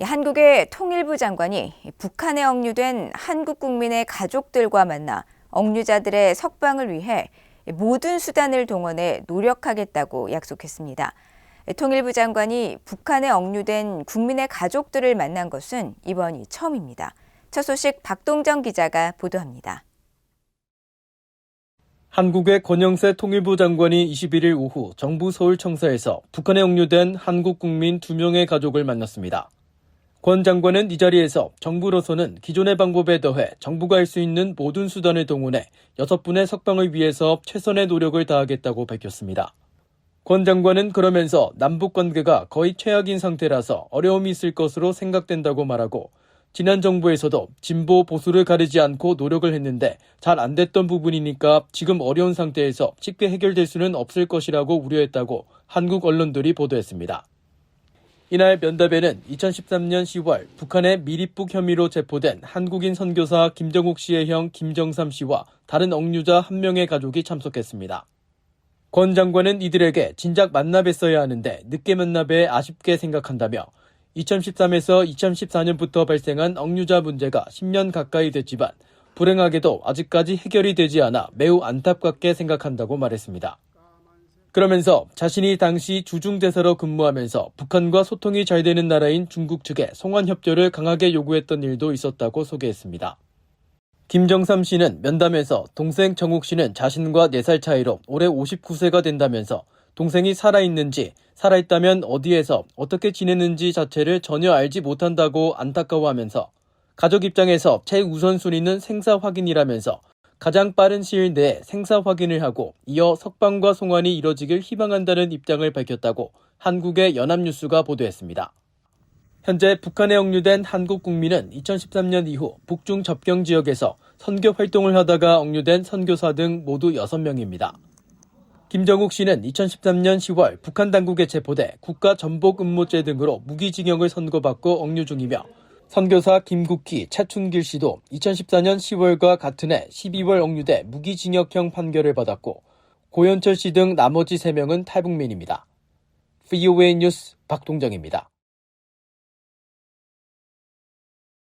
이 한국의 통일부 장관이 북한에 억류된 한국 국민의 가족들과 만나 억류자들의 석방을 위해 모든 수단을 동원해 노력하겠다고 약속했습니다. 통일부 장관이 북한에 억류된 국민의 가족들을 만난 것은 이번이 처음입니다. 첫 소식 박동정 기자가 보도합니다. 한국의 권영세 통일부 장관이 21일 오후 정부 서울청사에서 북한에 억류된 한국 국민 2명의 가족을 만났습니다. 권 장관은 이 자리에서 정부로서는 기존의 방법에 더해 정부가 할 수 있는 모든 수단을 동원해 6분의 석방을 위해서 최선의 노력을 다하겠다고 밝혔습니다. 권 장관은 그러면서 남북 관계가 거의 최악인 상태라서 어려움이 있을 것으로 생각된다고 말하고 지난 정부에서도 진보 보수를 가리지 않고 노력을 했는데 잘 안 됐던 부분이니까 지금 어려운 상태에서 쉽게 해결될 수는 없을 것이라고 우려했다고 한국 언론들이 보도했습니다. 이날 면담에는 2013년 10월 북한의 미립북 혐의로 체포된 한국인 선교사 김정욱 씨의 형 김정삼 씨와 다른 억류자 한 명의 가족이 참석했습니다. 권 장관은 이들에게 진작 만나 뵀어야 하는데 늦게 만나 뵈 아쉽게 생각한다며 2013에서 2014년부터 발생한 억류자 문제가 10년 가까이 됐지만 불행하게도 아직까지 해결이 되지 않아 매우 안타깝게 생각한다고 말했습니다. 그러면서 자신이 당시 주중대사로 근무하면서 북한과 소통이 잘 되는 나라인 중국 측에 송환 협조를 강하게 요구했던 일도 있었다고 소개했습니다. 김정삼 씨는 면담에서 동생 정욱 씨는 자신과 4살 차이로 올해 59세가 된다면서 동생이 살아있는지, 살아있다면 어디에서 어떻게 지내는지 자체를 전혀 알지 못한다고 안타까워하면서 가족 입장에서 최우선순위는 생사 확인이라면서 가장 빠른 시일 내에 생사 확인을 하고 이어 석방과 송환이 이뤄지길 희망한다는 입장을 밝혔다고 한국의 연합뉴스가 보도했습니다. 현재 북한에 억류된 한국 국민은 2013년 이후 북중 접경 지역에서 선교 활동을 하다가 억류된 선교사 등 모두 6명입니다. 김정욱 씨는 2013년 10월 북한 당국에 체포돼 국가 전복 음모죄 등으로 무기징역을 선고받고 억류 중이며 선교사 김국희, 차춘길 씨도 2014년 10월과 같은 해 12월 억류돼 무기징역형 판결을 받았고 고현철 씨 등 나머지 3명은 탈북민입니다. VOA 뉴스 박동정입니다.